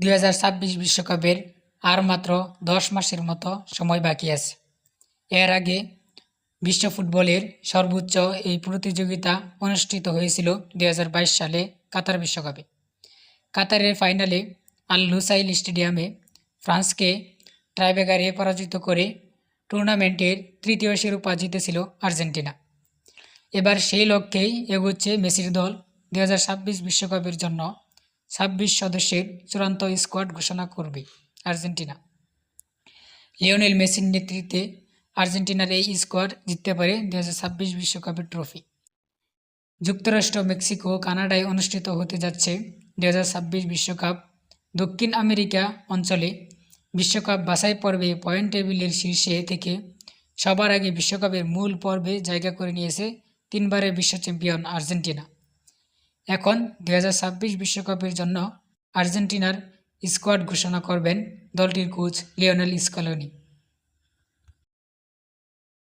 দুই বিশ্বকাপের আর মাত্র দশ মাসের মতো সময় বাকি আছে। এর আগে বিশ্ব ফুটবলের সর্বোচ্চ এই প্রতিযোগিতা অনুষ্ঠিত হয়েছিল দুই হাজার বাইশ সালে কাতার বিশ্বকাপে। কাতারের ফাইনালে আল লুসাইল স্টেডিয়ামে ফ্রান্সকে ট্রাইবেগারে পরাজিত করে টুর্নামেন্টের তৃতীয় শিরোপা জিতেছিল আর্জেন্টিনা। এবার সেই লক্ষ্যেই এগোচ্ছে মেসির দল। দু বিশ্বকাপের জন্য ছাব্বিশ সদস্যের চূড়ান্ত স্কোয়াড ঘোষণা করবে আর্জেন্টিনা। লিওনেল মেসির নেতৃত্বে আর্জেন্টিনার এই স্কোয়াড জিততে পারে দু বিশ্বকাপের ট্রফি। যুক্তরাষ্ট্র, মেক্সিকো কানাডায় অনুষ্ঠিত হতে যাচ্ছে দু বিশ্বকাপ। দক্ষিণ আমেরিকা অঞ্চলে বিশ্বকাপ বাছাই পর্বে পয়েন্ট টেবিলের শীর্ষে থেকে সবার আগে বিশ্বকাপের মূল পর্বে জায়গা করে নিয়েছে তিনবারের বিশ্ব চ্যাম্পিয়ন আর্জেন্টিনা। এখন দু বিশ্বকাপের জন্য আর্জেন্টিনার স্কোয়াড ঘোষণা করবেন দলটির কোচ লিওনেল স্কলোনি।